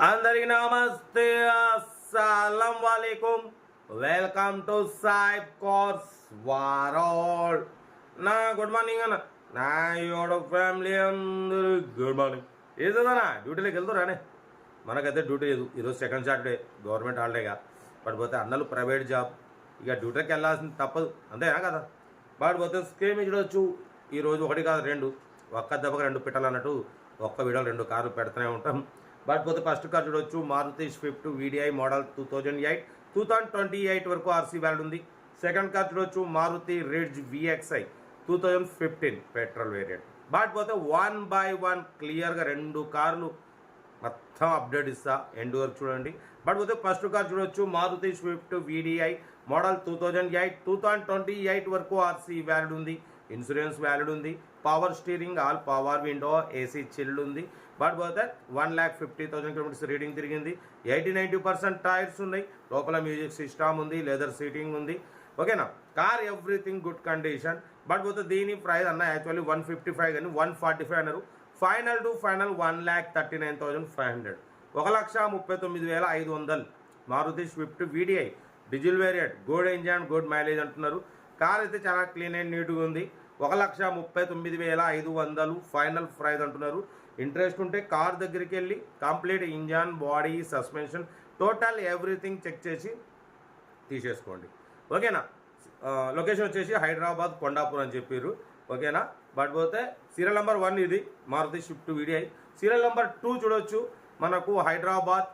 అందరికి నమస్తే అస్సలం వాలేకుం. వెల్కమ్ టు సాయిబ్ కోర్స్ వారోల్ నా గుడ్ మార్నింగ్ అన్న. నా యోడ ఫ్యామిలీ అందరూ గుడ్ మార్నింగ్. ఏదన్నా డ్యూటీలోకి వెళ్తారానే మనకైతే డ్యూటీ లేదు. ఈరోజు సెకండ్ సాటర్డే గవర్నమెంట్ హాలిడేగా. పడిపోతే అన్నలు ప్రైవేట్ జాబ్. ఇక డ్యూటీకి వెళ్ళాల్సింది తప్పదు. అంతేనా కదా? పడిపోతే స్క్రీమ్ చూడొచ్చు ఈరోజు ఒకటి కాదు రెండు. ఒక్క దెబ్బకి రెండు పెట్టాలన్నట్టు ఒక్క వీడియోలు రెండు కార్లు పెడుతూనే ఉంటాం. బట్ పోతే ఫస్ట్ కార్ చూడొచ్చు. Maruti Swift VDI model two thousand eight two thousand twenty eight వరకు ఆర్సీ వ్యాల్యూ ఉంది. సెకండ్ కార్ చూడొచ్చు. Maruti Ritz VXI two thousand fifteen petrol variant but పోతే వన్ బై వన్ క్లియర్గా రెండు కార్లు మొత్తం అప్డేట్ ఇస్తా. ఎండ్ వరకు చూడండి. బట్ పోతే ఫస్ట్ కార్ చూడొచ్చు. Maruti Swift VDI model two thousand eight two thousand twenty eight వరకు ఆర్సీ వ్యాలిడ్ ఉంది. ఇన్సూరెన్స్ వ్యాలిడ్ ఉంది. Power steering all power window AC chilled ఉంది. బట్ పోతే one lakh fifty thousand kilometres reading తిరిగింది. Eighty ninety percent tyres ఉన్నాయి. లోపల music system ఉంది leather seating ఉంది. ఓకేనా car everything good condition but పోతే దీని ప్రైస్ అన్న యాక్చువల్లీ వన్ ఫిఫ్టీ ఫైవ్ కానీ వన్ ఫార్టీ ఫైవ్ అన్నారు. Final to final one lakh thirty nine thousand five hundred ఒక లక్ష ముప్పై తొమ్మిది వేల ఐదు వందలు. Maruti Swift VDI diesel variant good engine good mileage అంటున్నారు. కార్ అయితే చాలా క్లీన్ అండ్ నీట్గా ఉంది. ఒక లక్ష ముప్పై తొమ్మిది వేల ఐదు వందలు ఫైనల్ ప్రైజ్ అంటున్నారు. ఇంట్రెస్ట్ ఉంటే కార్ దగ్గరికి వెళ్ళి complete engine body suspension total everything check చేసి తీసేసుకోండి. ఓకేనా? లొకేషన్ వచ్చేసి హైదరాబాద్ కొండాపూర్ అని చెప్పారు ఓకేనా? బట్ పోతే సీరియల్ నెంబర్ వన్ ఇది Maruti Swift VDI. Serial number two చూడొచ్చు. మనకు హైదరాబాద్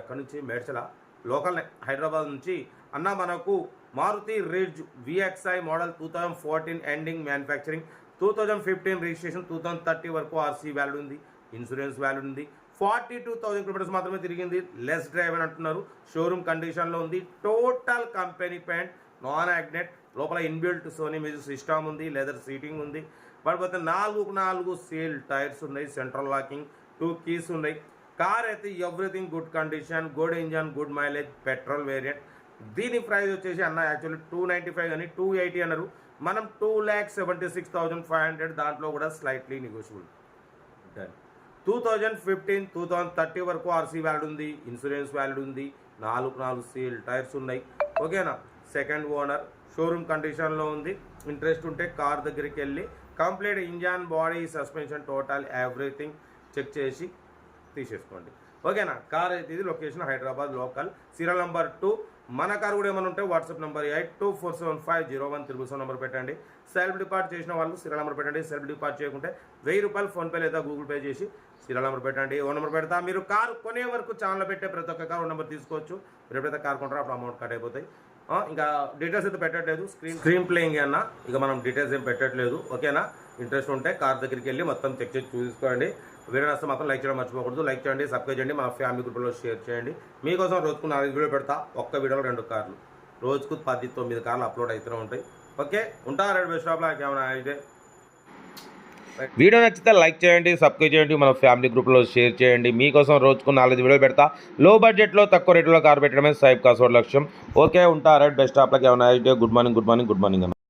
ఎక్కడి నుంచి? మేడ్చలా. లోకల్ హైదరాబాద్ నుంచి అన్న మనకు Maruti Ritz VXI model two thousand fourteen ending manufacturing two thousand fifteen registration two thousand thirty వరకు ఆర్సీ వ్యాల్యూ ఉంది ఇన్సూరెన్స్ వాల్యూ ఉంది. ఫార్టీ టూ థౌసండ్ కిలోమీటర్స్ మాత్రమే తిరిగింది లెస్ డ్రైవ్ అని అంటున్నారు. షోరూమ్ కండిషన్లో ఉంది టోటల్ కంపెనీ ప్యాంట్ నాన్ యాగ్నెట్ లోపల ఇన్బిల్ట్ సోనీ మ్యూజిక్ సిస్టమ్ ఉంది లెదర్ సీటింగ్ ఉంది. పడిపోతే నాలుగు నాలుగు సేల్ టైర్స్ ఉన్నాయి సెంట్రల్ లాకింగ్ టూ కీస్ ఉన్నాయి. కార్ అయితే everything good condition good engine good mileage petrol variant. దీని ప్రైస్ వచ్చేసి అన్న యాక్చువల్లీ టూ నైంటీ ఫైవ్ కానీ టూ ఎయిటీ అన్నారు. మనం two lakh seventy six thousand five hundred దాంట్లో కూడా slightly negotiable done two thousand fifteen two thousand thirty వరకు RC valid ఉంది ఇన్సూరెన్స్ వ్యాలిడ్ ఉంది. నాలుగు నాలుగు సీల్ టైర్స్ ఉన్నాయి. ఓకేనా సెకండ్ ఓనర్ షోరూమ్ కండిషన్లో ఉంది. ఇంట్రెస్ట్ ఉంటే కార్ దగ్గరికి వెళ్ళి complete engine body suspension total everything check చేసి తీసేసుకోండి. ఓకేనా? కార్ అయితే ఇది location Hyderabad local. Serial number two. మన కార్ కూడా ఏమైనా ఉంటే WhatsApp number eight two four seven five zero one triple seven number పెట్టండి. సెల్ఫ్ డిపార్ట్ చేసిన వాళ్ళు సీరియల్ నెంబర్ పెట్టండి. సెల్ఫ్ డిపార్ట్ చేయకుంటే వెయ్యి రూపాయలు ఫోన్పే లేదా గూగుల్ పే చేసి సీరియల్ నెంబర్ పెట్టండి. ఓ నెంబర్ పెడతా. మీరు కార్ కొనే వరకు ఛానల్ పెట్టే ప్రతి ఒక్క కార్ ఓ నెంబర్ తీసుకోవచ్చు. మీరు ఎప్పుడైతే కార్ కొంటారో అప్పుడు అమౌంట్ కట్ అయిపోతాయి. ఇంకా డీటెయిల్స్ అయితే పెట్టట్లేదు. స్క్రీన్ స్క్రీన్ ప్లేయింగ్ అన్న? ఇక మనం డీటెయిల్స్ ఏం పెట్టట్లేదు. ఓకేనా? ఇంట్రెస్ట్ ఉంటే కార్ దగ్గరికి వెళ్ళి మొత్తం చెక్ చేసి చూసుకోండి. వీడియో నష్టం మాత్రం లైక్ చేయడం మర్చిపోకూడదు. లైక్ చేయండి సబ్స్క్రైబ్ చేయండి మా ఫ్యామిలీ గ్రూప్లో షేర్ చేయండి. మీకోసం రోజుకు నాలుగు వీడియో పెడతా. ఒక్క వీడియోలో రెండు కార్లు. రోజుకు పది తొమ్మిది కార్లు అప్లోడ్ అవుతూనే ఉంటాయి. ఓకే? ఉంటా రెండు బెస్ట్ షాప్లో ఏమైనా అయితే వీడియో నచ్చితే లైక్ చేయండి సబ్స్క్రైబ్ చేయండి మన ఫ్యామిలీ గ్రూప్లో షేర్ చేయండి. మీకోసం రోజుకు నాలుగు వీడియోలు పెడతా. లో బడ్జెట్లో తక్కువ రేట్లో కార్ పెట్టడమే సైబ్ కాసోడ్ లక్ష్యం. ఓకే ఉంటారు బెస్ట్ ఆప్లకి ఏమైనా good morning good morning good morning